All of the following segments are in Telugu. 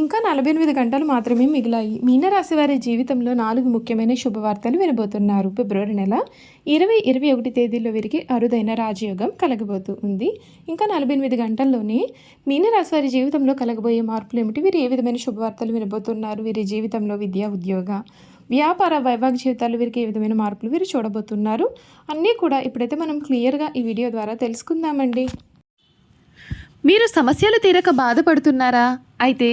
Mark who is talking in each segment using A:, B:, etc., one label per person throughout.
A: ఇంకా నలభై ఎనిమిది గంటలు మాత్రమే మిగిలాయి. మీనరాశి వారి జీవితంలో నాలుగు ముఖ్యమైన శుభవార్తలు వినబోతున్నారు. ఫిబ్రవరి నెల ఇరవై ఇరవై ఒకటి తేదీలో వీరికి అరుదైన రాజయోగం కలగబోతూ ఉంది. ఇంకా నలభై ఎనిమిది గంటల్లోనే మీనరాశి వారి జీవితంలో కలగబోయే మార్పులు ఏమిటి? వీరు ఏ విధమైన శుభవార్తలు వినబోతున్నారు? వీరి జీవితంలో విద్య ఉద్యోగ వ్యాపార వైవాహిక జీవితాలు వీరికి ఏ విధమైన మార్పులు వీరు చూడబోతున్నారు? అన్నీ కూడా ఇప్పుడైతే మనం క్లియర్గా ఈ వీడియో ద్వారా తెలుసుకుందామండి.
B: మీరు సమస్యలు తీరక బాధపడుతున్నారా? అయితే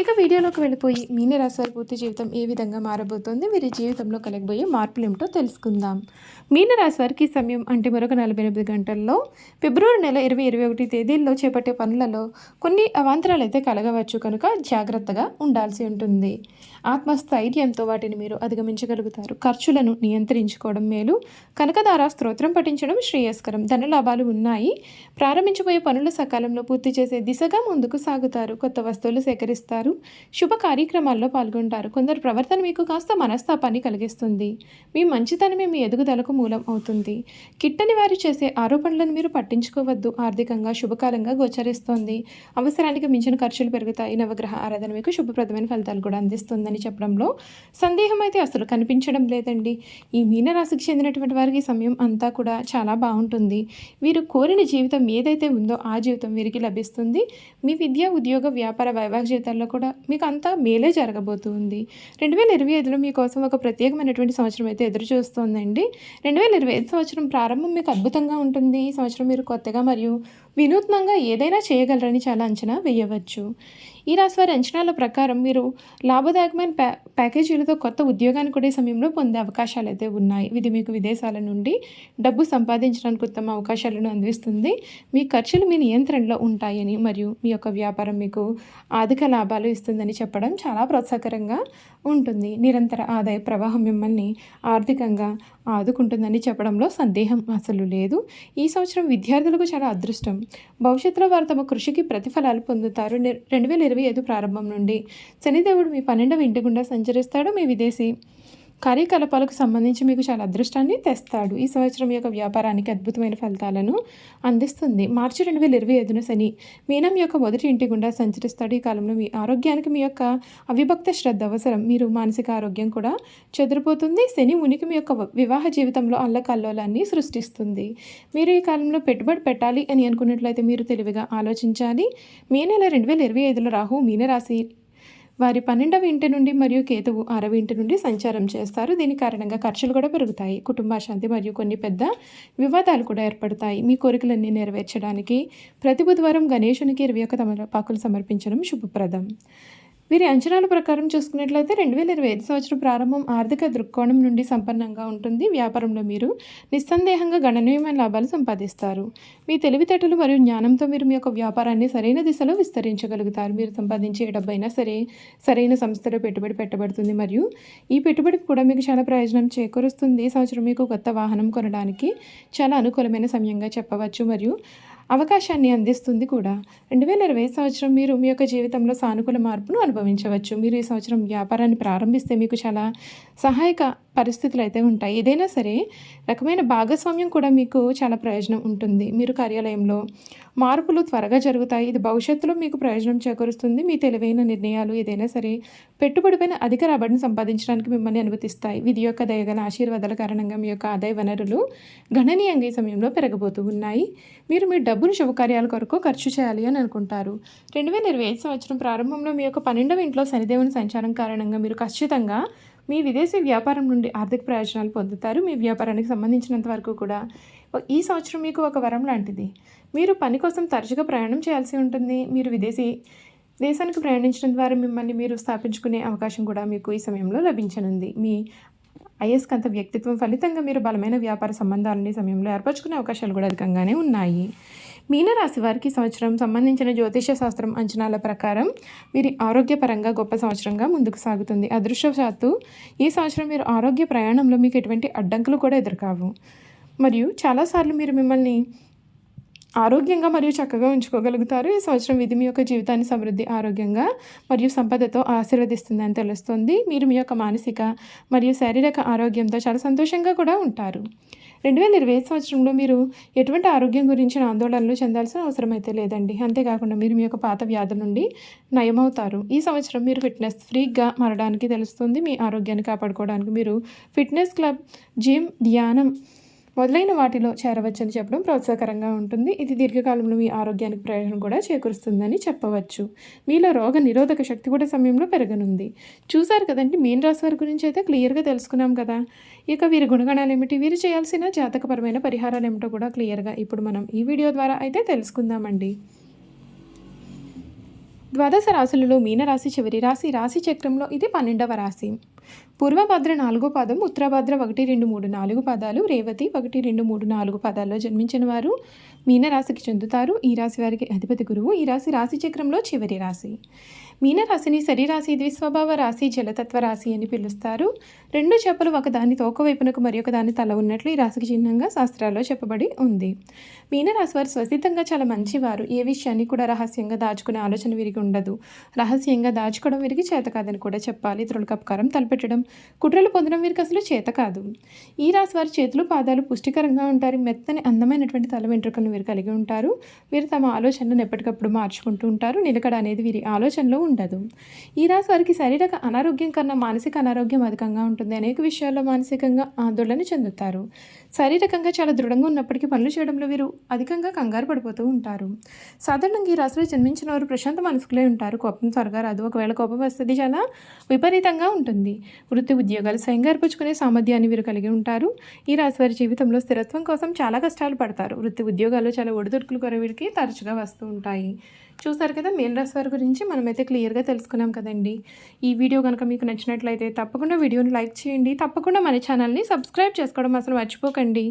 A: ఇక వీడియోలోకి వెళ్ళిపోయి మీనరాశి వారి పూర్తి జీవితం ఏ విధంగా మారబోతోంది వీరి జీవితంలో కలగబోయే మార్పులు ఏమిటో తెలుసుకుందాం. మీన వారికి సమయం అంటే మరొక నలభై ఎనిమిది గంటల్లో. ఫిబ్రవరి నెల ఇరవై ఇరవై ఒకటి తేదీల్లో చేపట్టే పనులలో కొన్ని అవాంతరాలు అయితే కలగవచ్చు కనుక జాగ్రత్తగా ఉండాల్సి ఉంటుంది. ఆత్మస్థైర్యంతో వాటిని మీరు అధిగమించగలుగుతారు. ఖర్చులను నియంత్రించుకోవడం మేలు. కనకదార స్తోత్రం పఠించడం శ్రేయస్కరం. ధన లాభాలు ఉన్నాయి. ప్రారంభించబోయే పనులు సకాలంలో పూర్తి చేసే దిశగా ముందుకు సాగుతారు. కొత్త వస్తువులు సేకరిస్తారు. శుభ కార్యక్రమాల్లో పాల్గొంటారు. కొందరు ప్రవర్తన మీకు కాస్త మనస్తాపాన్ని కలిగిస్తుంది. మీ మంచితనమే మీ ఎదుగుదలకు మూలం అవుతుంది. కిట్టని వారు చేసే ఆరోపణలను మీరు పట్టించుకోవద్దు. ఆర్థికంగా శుభకాలంగా గోచరిస్తోంది. అవసరానికి మించిన ఖర్చులు పెరుగుతాయి. నవగ్రహ ఆరాధన మీకు శుభప్రదమైన ఫలితాలు కూడా అందిస్తుందని చెప్పడంలో సందేహం అయితే అసలు కనిపించడం లేదండి. ఈ మీనరాశికి చెందినటువంటి వారికి సమయం అంతా కూడా చాలా బాగుంటుంది. వీరు కోరిన జీవితం ఏదైతే ఉందో ఆ జీవితం వీరికి లభిస్తుంది. మీ విద్య ఉద్యోగ వ్యాపార వైవాహిక జీవితాల్లో కూడా మీకు అంతా మేలే జరగబోతుంది. రెండు వేల ఇరవై ఐదులో మీకోసం ఒక ప్రత్యేకమైనటువంటి సంవత్సరం అయితే ఎదురు చూస్తోందండి రెండు వేల ఇరవై ఐదు సంవత్సరం ప్రారంభం మీకు అద్భుతంగా ఉంటుంది. ఈ సంవత్సరం మీరు కొత్తగా మరియు వినూత్నంగా ఏదైనా చేయగలరని చాలా అంచనా వేయవచ్చు. ఈ రాశి వారి అంచనాల ప్రకారం మీరు లాభదాయకమైన ప్యా ప్యాకేజీలతో కొత్త ఉద్యోగాన్ని కూడా సమయంలో పొందే అవకాశాలు అయితే ఉన్నాయి. ఇది మీకు విదేశాల నుండి డబ్బు సంపాదించడానికి ఉత్తమ అవకాశాలను అందిస్తుంది. మీ ఖర్చులు మీ నియంత్రణలో ఉంటాయని మరియు మీ యొక్క వ్యాపారం మీకు అధిక లాభాలు ఇస్తుందని చెప్పడం చాలా ప్రోత్సాహకరంగా ఉంటుంది. నిరంతర ఆదాయ ప్రవాహం మిమ్మల్ని ఆర్థికంగా ఆదుకుంటుందని చెప్పడంలో సందేహం అసలు లేదు. ఈ సంవత్సరం విద్యార్థులకు చాలా అదృష్టం. భవిష్యత్తులో వారు తమ కృషికి ప్రతిఫలాలు పొందుతారు. రెండు వేల ఇరవై ఐదు ప్రారంభం నుండి. శనిదేవుడు మీ పన్నెండవ ఇంటి గుండా సంచరిస్తాడు మీ విదేశీ కార్యకలాపాలకు సంబంధించి మీకు చాలా అదృష్టాన్ని తెస్తాడు. ఈ సంవత్సరం యొక్క వ్యాపారానికి అద్భుతమైన ఫలితాలను అందిస్తుంది. మార్చి రెండు వేల ఇరవై ఐదున శని మీనం యొక్క మొదటి ఇంటి గుండా సంచరిస్తాడు. ఈ కాలంలో మీ ఆరోగ్యానికి మీ యొక్క అవిభక్త శ్రద్ధ అవసరం. మీరు మానసిక ఆరోగ్యం కూడా చెదిరిపోతుంది. శని ఉనికి మీ యొక్క వివాహ జీవితంలో అల్లకల్లోలాన్ని సృష్టిస్తుంది. మీరు ఈ కాలంలో పెట్టుబడి పెట్టాలి అని అనుకున్నట్లయితే మీరు తెలివిగా ఆలోచించాలి. మే నెల రెండు వేల ఇరవై ఐదులో రాహు మీనరాశి వారి పన్నెండవ ఇంటి నుండి మరియు కేతువు ఆరవ ఇంటి నుండి సంచారం చేస్తారు. దీని కారణంగా ఖర్చులు కూడా పెరుగుతాయి. కుటుంబ శాంతి మరియు కొన్ని పెద్ద వివాదాలు కూడా ఏర్పడతాయి. మీ కోరికలన్నీ నెరవేర్చడానికి ప్రతి బుధవారం గణేశునికి ఇరవై ఒక తమలపాకులు సమర్పించడం శుభప్రదం. వీరి అంచనాల ప్రకారం చూసుకున్నట్లయితే రెండు వేల ఇరవై ఐదు సంవత్సరం ప్రారంభం ఆర్థిక దృక్కోణం నుండి సంపన్నంగా ఉంటుంది. వ్యాపారంలో మీరు నిస్సందేహంగా గణనీయమైన లాభాలు సంపాదిస్తారు. మీ తెలివితేటలు మరియు జ్ఞానంతో మీరు మీ యొక్క వ్యాపారాన్ని సరైన దిశలో విస్తరించగలుగుతారు. మీరు సంపాదించే డబ్బైనా సరే సరైన సంస్థలో పెట్టుబడి పెట్టబడుతుంది మరియు ఈ పెట్టుబడికి కూడా మీకు చాలా ప్రయోజనం చేకూరుస్తుంది. ఈ సంవత్సరం మీకు కొత్త వాహనం కొనడానికి చాలా అనుకూలమైన సమయంగా చెప్పవచ్చు. మరియు అవకాశాన్ని అందిస్తుంది కూడా. రెండు వేల ఇరవై సంవత్సరం మీరు మీ యొక్క జీవితంలో సానుకూల మార్పును అనుభవించవచ్చు. మీరు ఈ సంవత్సరం వ్యాపారాన్ని ప్రారంభిస్తే మీకు చాలా సహాయక పరిస్థితులు అయితే ఉంటాయి. ఏదైనా సరే రకమైన భాగస్వామ్యం కూడా మీకు చాలా ప్రయోజనం ఉంటుంది. మీరు కార్యాలయంలో మార్పులు త్వరగా జరుగుతాయి. ఇది భవిష్యత్తులో మీకు ప్రయోజనం చేకూరుస్తుంది. మీ తెలివైన నిర్ణయాలు ఏదైనా సరే పెట్టుబడిపైన అధిక రాబడిని సంపాదించడానికి మిమ్మల్ని అనుమతిస్తాయి. విధి యొక్క దయగల ఆశీర్వాదాల కారణంగా మీ యొక్క ఆదాయ వనరులు గణనీయంగా ఈ సమయంలో పెరగబోతూ ఉన్నాయి. మీరు మీ డబ్బును శుభకార్యాల కొరకు ఖర్చు చేయాలి అని అనుకుంటారు. రెండు వేల ఇరవై ఐదు సంవత్సరం ప్రారంభంలో మీ యొక్క పన్నెండవ ఇంట్లో శనిదేవుని సంచారం కారణంగా మీరు ఖచ్చితంగా మీ విదేశీ వ్యాపారం నుండి ఆర్థిక ప్రయోజనాలు పొందుతారు. మీ వ్యాపారానికి సంబంధించినంత వరకు కూడా ఈ సంవత్సరం మీకు ఒక వరం లాంటిది. మీరు పని కోసం తరచుగా ప్రయాణం చేయాల్సి ఉంటుంది. మీరు విదేశీ దేశానికి ప్రయాణించడం ద్వారా మిమ్మల్ని మీరు స్థాపించుకునే అవకాశం కూడా మీకు ఈ సమయంలో లభించనుంది. మీ అయస్కంత వ్యక్తిత్వం ఫలితంగా మీరు బలమైన వ్యాపార సంబంధాలని ఈ సమయంలో ఏర్పరచుకునే అవకాశాలు కూడా అధికంగానే ఉన్నాయి. మీనరాశి వారికి సంవత్సరం సంబంధించిన జ్యోతిష శాస్త్రం అంచనాల ప్రకారం వీరి ఆరోగ్యపరంగా గొప్ప సంవత్సరంగా ముందుకు సాగుతుంది. అదృష్టవశాత్తు ఈ సంవత్సరం మీరు ఆరోగ్య ప్రయాణంలో మీకు ఎటువంటి అడ్డంకులు కూడా ఎదురుకావు. మరియు చాలాసార్లు మీరు మిమ్మల్ని ఆరోగ్యంగా మరియు చక్కగా ఉంచుకోగలుగుతారు. ఈ సంవత్సరం ఇది మీ యొక్క జీవితాన్ని సమృద్ధి ఆరోగ్యంగా మరియు సంపదతో ఆశీర్వదిస్తుందని తెలుస్తుంది. మీరు మీ యొక్క మానసిక మరియు శారీరక ఆరోగ్యంతో చాలా సంతోషంగా కూడా ఉంటారు. రెండు వేల ఇరవై ఐదు సంవత్సరంలో మీరు ఎటువంటి ఆరోగ్యం గురించిన ఆందోళనలు చెందాల్సిన అవసరం అయితే లేదండి. అంతేకాకుండా మీరు మీ యొక్క పాత వ్యాధుల నుండి నయమవుతారు. ఈ సంవత్సరం మీరు ఫిట్నెస్ ఫ్రీగా మారడానికి తెలుస్తుంది. మీ ఆరోగ్యాన్ని కాపాడుకోవడానికి మీరు ఫిట్నెస్ క్లబ్ జిమ్ ధ్యానం మొదలైన వాటిలో చేరవచ్చని చెప్పడం ప్రోత్సాహకరంగా ఉంటుంది. ఇది దీర్ఘకాలంలో మీ ఆరోగ్యానికి ప్రయోజనం కూడా చేకూరుస్తుందని చెప్పవచ్చు. మీలో రోగ నిరోధక శక్తి కూడా సమయంలో పెరగనుంది. చూసారు కదండి మీన్ రాశి వారి గురించి అయితే క్లియర్గా తెలుసుకున్నాం కదా. ఇక వీరి గుణగణాలు ఏమిటి? వీరు చేయాల్సిన జాతకపరమైన పరిహారాలు ఏమిటో కూడా క్లియర్గా ఇప్పుడు మనం ఈ వీడియో ద్వారా అయితే తెలుసుకుందామండి. ద్వాదశ రాశులలో మీనరాశి చివరి రాశి రాశి చక్రంలో ఇది పన్నెండవ రాశి. పూర్వభద్ర నాలుగో పదం ఉత్తరభద్ర ఒకటి రెండు మూడు నాలుగు పదాలు రేవతి ఒకటి రెండు మూడు నాలుగు పదాల్లో జన్మించిన వారు మీనరాశికి చెందుతారు. ఈ రాశి వారికి అధిపతి గురువు ఈ రాశి రాశి చక్రంలో చివరి రాశి. మీనరాశిని శరీరాశి ద్విస్వభావ రాశి జలతత్వ రాశి అని పిలుస్తారు. రెండు చేపలు ఒకదాని తోక వైపునకు మరి ఒకదాని తల ఉన్నట్లు ఈ రాశికి చిహ్నంగా శాస్త్రాల్లో చెప్పబడి ఉంది. మీనరాశి వారు స్వస్థితంగా చాలా మంచివారు. ఏ విషయాన్ని కూడా రహస్యంగా దాచుకునే ఆలోచన వీరికి ఉండదు. రహస్యంగా దాచుకోవడం వీరికి చేత కాదని కూడా చెప్పాలి. ఇతరులకు అపకారం తలపెట్టడం కుట్రలు పొందడం వీరికి అసలు చేత కాదు. ఈ రాశి వారి చేతులు పాదాలు పుష్టికరంగా ఉంటారు. మెత్తని అందమైనటువంటి తల వెంట్రుకలను వీరు కలిగి ఉంటారు. వీరు తమ ఆలోచనలను ఎప్పటికప్పుడు మార్చుకుంటూ ఉంటారు. నిలకడ అనేది వీరి ఆలోచనలో ఉండదు. ఈ రాశి వారికి శారీరక అనారోగ్యం కన్నా మానసిక అనారోగ్యం అధికంగా ఉంటుంది. అనేక విషయాల్లో మానసికంగా ఆందోళన చెందుతారు. శారీరకంగా చాలా దృఢంగా ఉన్నప్పటికీ పనులు చేయడంలో వీరు అధికంగా కంగారు పడిపోతూ ఉంటారు. సాధారణంగా ఈ రాశిలో జన్మించిన వారు ప్రశాంత మనసుకులే ఉంటారు. కోపం త్వరగా రాదు. ఒకవేళ కోపం వస్తుంది చాలా విపరీతంగా ఉంటుంది. వృత్తి ఉద్యోగాలు స్వయంగా ఏర్పరచుకునే సామర్థ్యాన్ని వీరు కలిగి ఉంటారు. ఈ రాశి వారి జీవితంలో స్థిరత్వం కోసం చాలా కష్టాలు పడతారు. వృత్తి ఉద్యోగాలు చాలా ఒడిదుడుకులు కూడా వీరికి తరచుగా వస్తూ ఉంటాయి. చూసారు కదా మేన్ రాశి వారి గురించి మనమైతే క్లియర్గా తెలుసుకున్నాం కదండి. ఈ వీడియో కనుక మీకు నచ్చినట్లయితే తప్పకుండా వీడియోని లైక్ చేయండి. తప్పకుండా మన ఛానల్ని సబ్స్క్రైబ్ చేసుకోవడం అసలు మర్చిపోకండి.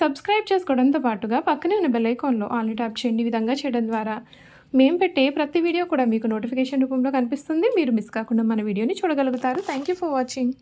A: సబ్స్క్రైబ్ చేసుకోవడంతో పాటుగా పక్కనే ఉన్న బెల్ ఐకాన్లో ఆన్లీ ట్యాప్ చేయండి ఈ విధంగా చేయడం ద్వారా. మేము పెట్టే ప్రతి వీడియో కూడా మీకు నోటిఫికేషన్ రూపంలో కనిపిస్తుంది. మీరు మిస్ కాకుండా మన వీడియోని చూడగలుగుతారు. Thank you for watching.